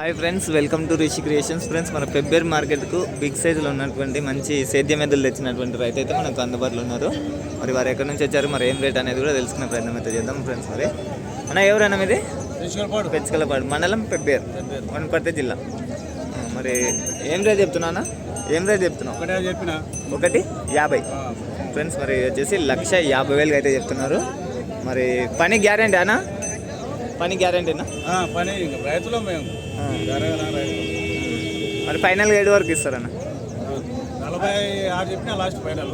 Hi friends welcome to Rishi creations. Friends మన February మార్కెట్కు big సైజులో ఉన్నటువంటి మంచి సేద్యం ఎద్దులు తెచ్చినటువంటి రైతు అయితే మనకు అందుబాటులో ఉన్నారు. మరి వారు ఎక్కడి నుంచి వచ్చారు మరి ఏం రేట్ అనేది కూడా తెలుసుకునే ప్రయత్నం అయితే చేద్దాం ఫ్రెండ్స్ మరి. అన్న ఎవరన్నా మీది? పెంచుకలపాడు మండలం పెబ్బేర్ వనపర్తి జిల్లా. మరి ఏం రేట్ చెప్తున్నా ఏం రేట్ చెప్తున్నావు? ఒకటే చెప్పిన. ఒకటి యాభై. ఫ్రెండ్స్ మరి వచ్చేసి లక్ష యాభై వేలుగా అయితే చెప్తున్నారు. మరి పని గ్యారంటీ అనా పని గ్యారంటీనా? పని రైతులం మేము. మరి ఫైనల్గా ఏడు వరకు ఇస్తారన్న? నలభై ఆరు చెప్పిన లాస్ట్ ఫైనల్.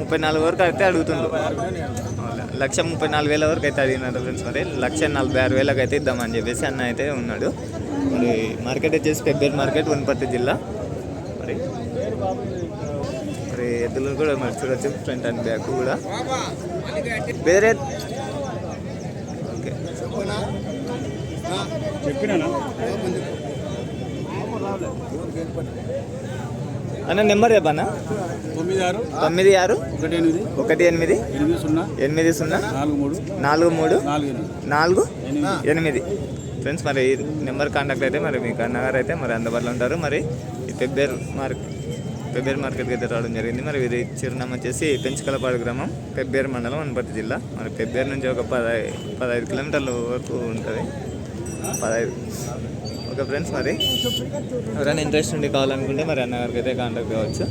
ముప్పై నాలుగు వరకు అయితే అడుగుతుండ్రు. నేను. లక్ష ముప్పై నాలుగు వేల వరకు అయితే అడిగినారు ఫ్రెండ్స్ మరి. లక్ష నలభై ఆరు వేలకు అయితే ఇద్దామని చెప్పేసి అన్న అయితే ఉన్నాడు. మరి మార్కెట్ వచ్చేసి పెబ్బేరు మార్కెట్ వనపర్తి జిల్లా. మరి మరి ఎద్దులు కూడా మరి చూడొచ్చు. ఫ్రంట్ అండ్ బ్యాక్ కూడా. వేరే ఓకే చెప్పినానా అన్న నెంబర్ చెప్పన్నా తొమ్మిది ఆరు తొమ్మిది ఆరు ఒకటి ఎనిమిది ఒకటి ఎనిమిది ఎనిమిది సున్నా ఎనిమిది సున్నా నాలుగు మూడు నాలుగు మూడు నాలుగు ఎనిమిది. ఫ్రెండ్స్ మరి ఈ నెంబర్ కాంటాక్ట్ అయితే మరి మీకు అన్నగారు అయితే మరి అందుబాటులో ఉంటారు. మరి ఈ పెబ్బేర్ మార్క్ పెబ్బేర్ మార్కెట్కి అయితే రావడం జరిగింది. మరి ఇది చిరునామా వచ్చేసి పెంచుకలపాడు గ్రామం పెబ్బేరు మండలం వనపర్తి జిల్లా. మరి పెబ్బేరు నుంచి ఒక పదహై పదహైదు కిలోమీటర్ల వరకు ఉంటుంది. పదహైదు. ఓకే ఫ్రెండ్స్ మరి? ఎవరైనా ఇంట్రెస్ట్ ఉండి కావాలనుకుంటే మరి అన్నగారికి అయితే కాంటాక్ట్ కావచ్చు.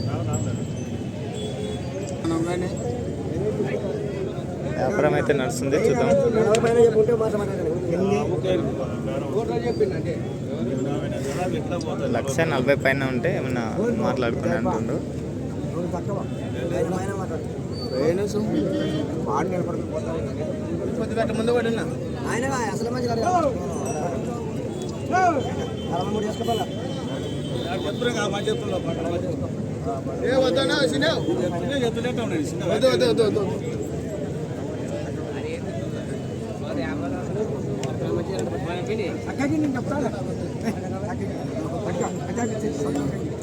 వ్యాపారం అయితే నడుస్తుంది చూద్దాం. లక్ష నలభై పైన ఉంటే ఏమన్నా మాట్లాడుకుని అంటుండ్రు ముందు పడినా అసలు మంచి అరవై మూడు చేసుకోవాలా చెప్తున్నా మా చెప్తున్నా. ఏ వద్దనా చిన్న చెప్తున్నట్టు ఉన్నాయి చిన్న వద్దు వద్దు వద్దు వద్దు. అక్కడికి నేను చెప్తాను.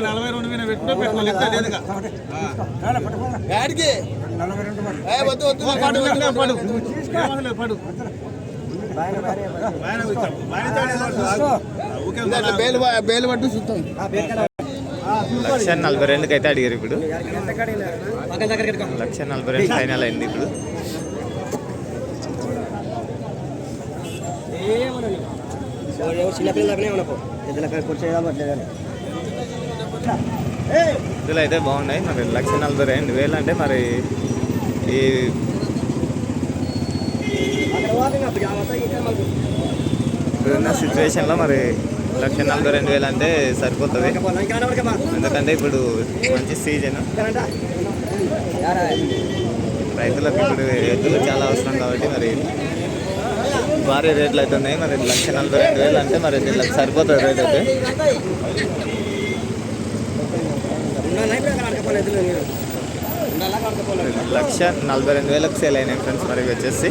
నలభై రెండు మీద పెట్టుకుంటే లేదుగా వద్దు వద్దు పడు పడు పడు లక్ష నలభై రెండుకి అయితే అడిగారు ఇప్పుడు. లక్ష నలభై రెండు ఫైనల్ అయింది ఇప్పుడు. ఇందులో అయితే బాగున్నాయి మరి లక్ష నలభై రెండు వేలు అంటే మరి ఈ ఇప్పుడున్న సిచ్యువేషన్లో మరి లక్ష నలభై రెండు వేలు అంటే సరిపోతుంది ఎందుకంటే ఇప్పుడు మంచి సీజన్ రైతులకు ఇప్పుడు ఎద్దులు చాలా అవసరం కాబట్టి మరి భారీ రేట్లు అయితే ఉన్నాయి. మరి లక్ష నలభై రెండు వేలు అంటే మరి దీనికి సరిపోతుంది రేట్ అయితే. లక్ష నలభై రెండు వేలకు సేల్ అయినాయి ఫ్రెండ్స్. మరి వచ్చేసి